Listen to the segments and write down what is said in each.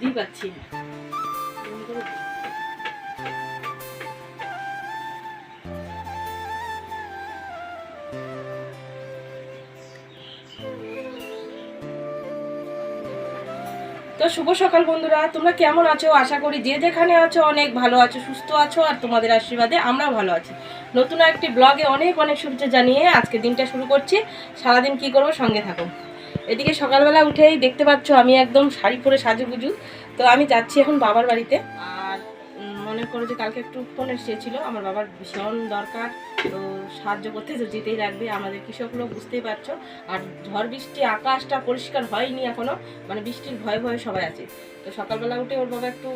বুঝতেই পারছি না। তো শুভ সকাল বন্ধুরা, তোমরা কেমন আছো? আশা করি যে যেখানে আছো অনেক ভালো আছো, সুস্থ আছো আর তোমাদের আশীর্বাদে আমরাও ভালো আছি। নতুন একটি ব্লগে অনেক অনেক শুভেচ্ছা জানিয়ে আজকে দিনটা শুরু করছি। সারাদিন কি করব সঙ্গে থাকো। এদিকে সকালবেলা উঠেই দেখতে পাচ্ছ আমি একদম শাড়ি পরে সাজুগুজু। তো আমি যাচ্ছি এখন বাবার বাড়িতে। মনে করো যে কালকে একটু ফোন এসেছিল, আমার বাবার ভীষণ দরকার, তো সাহায্য করতে তো যেতেই লাগবে, আমাদের কৃষক লোক বুঝতেই পারছ। আর ঝড় বৃষ্টি, আকাশটা পরিষ্কার হয়নি এখনও মানে বৃষ্টির ভয়ে ভয়ে সবাই আছে। তো সকালবেলা উঠে ওর বাবা একটু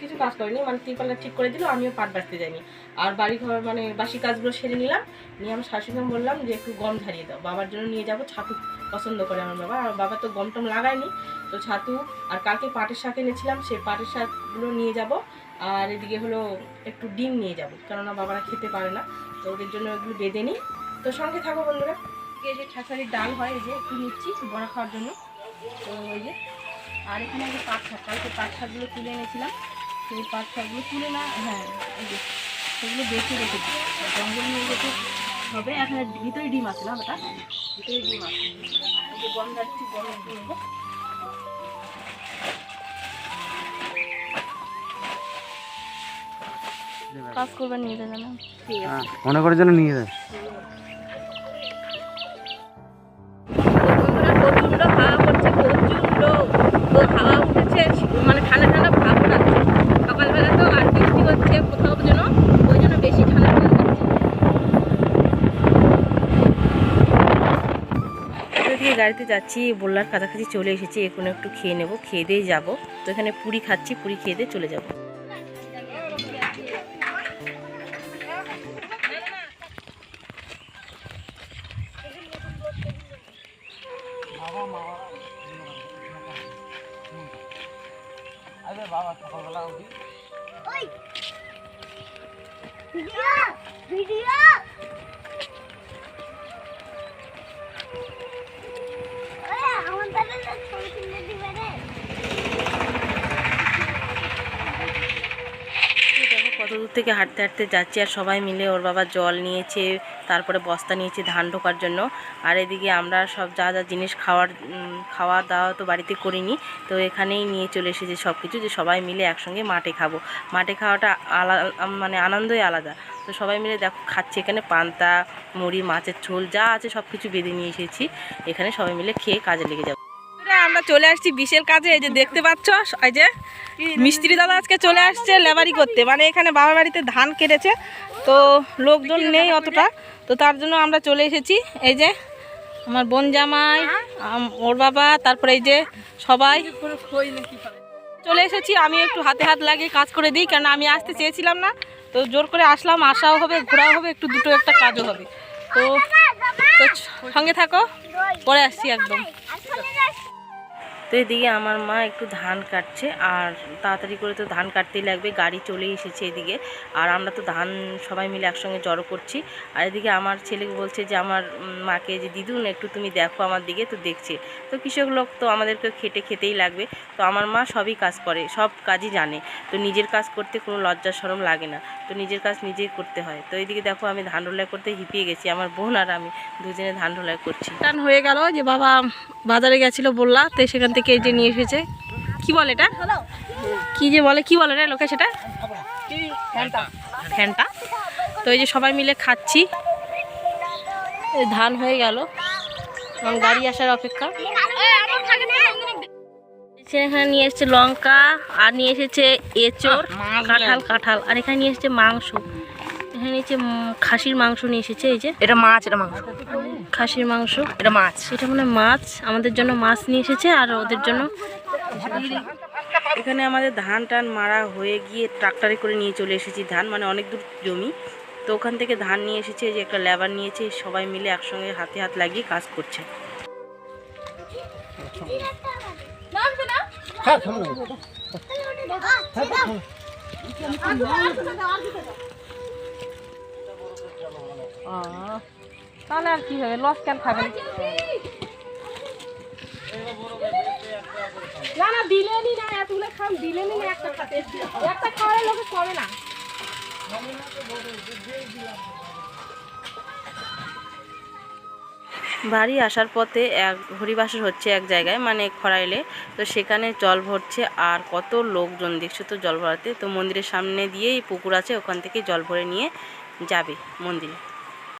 কিছু কাজ করেনি মানে তিরপাল্লা ঠিক করে দিল, আমিও পাট বাঁচতে যাইনি। আর বাড়ি ঘর মানে বাসি কাজগুলো সেরে নিলাম, নিয়ে আমি শাশুড়ি বললাম যে একটু গম ঝারিয়ে দাও, বাবার জন্য নিয়ে যাব ছাতু, পছন্দ করে আমার বাবা, আর বাবা তো গম টম লাগায়নি, তো ছাতু, আর কালকে পাটের শাক এনেছিলাম সেই পাটের শাকগুলো নিয়ে যাব আর এদিকে হলো একটু ডিম নিয়ে যাব। কেননা বাবারা খেতে পারে না, তো ওদের জন্য এগুলো বেঁধে নিই। তো সঙ্গে থাকো বন্ধুরা এই যে ঠাকুরের ডাল হয়, এই যে একটু নিচ্ছি বড়া খাওয়ার জন্য। তো ওই যে, আর এখানে যে পাট শাক, কালকে পাট শাকগুলো তুলে এনেছিলাম। সেই পাট শাকগুলো তুলে না হ্যাঁ এই যে সেগুলো বেছে রেখেছি। জঙ্গল নিয়ে যেতে হবে। এখানে ভিতরে ডিম আছে না ওটা ভিতরে ডিম আছে। যে গম যাচ্ছি গম একটু কোথাও যেন ওই জন্য বেশি ঠান্ডা ঠান্ডা লাগছে। দিয়ে গাড়িতে যাচ্ছি বললার কাছাকাছি চলে এসেছি এখন একটু খেয়ে নেব খেয়ে দিয়ে যাব। তো এখানে পুরি খাচ্ছি পুরি খেয়ে দিয়ে চলে যাব। বাবা সকালবেলা উঠি এই দূর থেকে হাঁটতে হাঁটতে যাচ্ছি আর সবাই মিলে ওর বাবা জল নিয়েছে, তারপরে বস্তা নিয়েছে ধান ঢোকার জন্য। আর এদিকে আমরা সব যা যা জিনিস খাওয়ার খাওয়া দাওয়া তো বাড়িতে করিনি, তো এখানেই নিয়ে চলে এসেছি সব কিছু যে সবাই মিলে একসঙ্গে মাঠে খাব। মাঠে খাওয়াটা আলাদা মানে আনন্দই আলাদা। তো সবাই মিলে দেখো খাচ্ছি এখানে পান্তা, মুড়ি, মাছের ঝোল যা আছে সব কিছু বেঁধে নিয়ে এসেছি। এখানে সবাই মিলে খেয়ে কাজে লেগে যাব। আমরা চলে আসছি বিশের কাজে, এই যে দেখতে পাচ্ছ, এই যে মিস্ত্রি দাদা আজকে চলে আসছে লেবারি করতে। মানে এখানে বাবার বাড়িতে ধান কেটেছে, তো লোকজন নেই অতটা। তো তার জন্য আমরা চলে এসেছি। এই যে আমার বোন জামাই ওর বাবা, তারপরে এই যে সবাই। চলে এসেছি, আমি একটু হাতে হাত লাগিয়ে কাজ করে দিই কেন আমি আসতে চেয়েছিলাম না। তো জোর করে আসলাম, আসাও হবে, ঘোরাও হবে, একটু দুটো একটা কাজও হবে। তো সঙ্গে থাকো, পরে আসছি একদম। তো এদিকে আমার মা একটু ধান কাটছে, আর তাড়াতাড়ি করে তো ধান কাটতেই লাগবে, গাড়ি চলে এসেছে এদিকে। আর আমরা তো ধান সবাই মিলে একসঙ্গে জড়ো করছি। আর এদিকে আমার ছেলে বলছে যে, আমার মাকে যে, দিদুন, একটু তুমি দেখো আমার দিকে, তো দেখছে। তো কৃষক লোক তো আমাদেরকে খেটে খেতেই লাগবে। তো আমার মা সবই কাজ করে, সব কাজই জানে। তো নিজের কাজ করতে কোনো লজ্জা সরম লাগে না। তো নিজের কাজ নিজেই করতে হয়। তো এদিকে দেখো আমি ধান রোলাই করতে হিপিয়ে গেছি, আমার বোন আর আমি দুজনে ধান রোলাই করছি। টান হয়ে গেল যে, বাবা বাজারে গেছিল বললা, তো সেখান থেকে এই যে নিয়ে এসেছে। কি বলে এটা? কি যে বলে, কি বলে লোকে সেটা? ফ্যানটা। তো এই যে সবাই মিলে খাচ্ছি। ধান হয়ে গেল। এবং গাড়ি আসার অপেক্ষা। এখানে নিয়ে এসেছে লঙ্কা, আর নিয়ে এসেছে এঁচড়, কাঁঠাল কাঁঠাল। আর এখানে নিয়ে এসেছে মাংস। এখানে নিয়েছে খাসির মাংস নিয়ে এসেছে, এই যে। এটা মাছ, এটা মাংস। খাসির মাংস এটা মাছ। সেটা মানে মাছ। আমাদের জন্য মাছ নিয়ে এসেছে আর ওদের জন্য এখানে আমাদের ধান টান মারা হয়ে গিয়ে ট্রাক্টরে করে নিয়ে চলে এসেছি। ধান মানে অনেক দূর জমি। তো ওখান থেকে ধান নিয়ে এসেছে এই যে একটা লেবার নিয়েছে সবাই মিলে একসঙ্গে হাতে হাত লাগিয়ে কাজ করছে। তাহলে আর কি হবে? লস কেন খাবেন। না না দিলেনি না এতগুলো খাম দিলেনি না একটা খাতে। একটা খাওয়ার লোকে করে না। বাড়ি আসার পথে এক হরিবাসর হচ্ছে এক জায়গায় মানে খরাইলে তো সেখানে জল ভরছে আর কত লোকজন দেখছ তো জল ভরাতে? তো মন্দিরের সামনে দিয়েই পুকুর আছে ওখান থেকে জল ভরে নিয়ে যাবে মন্দিরে।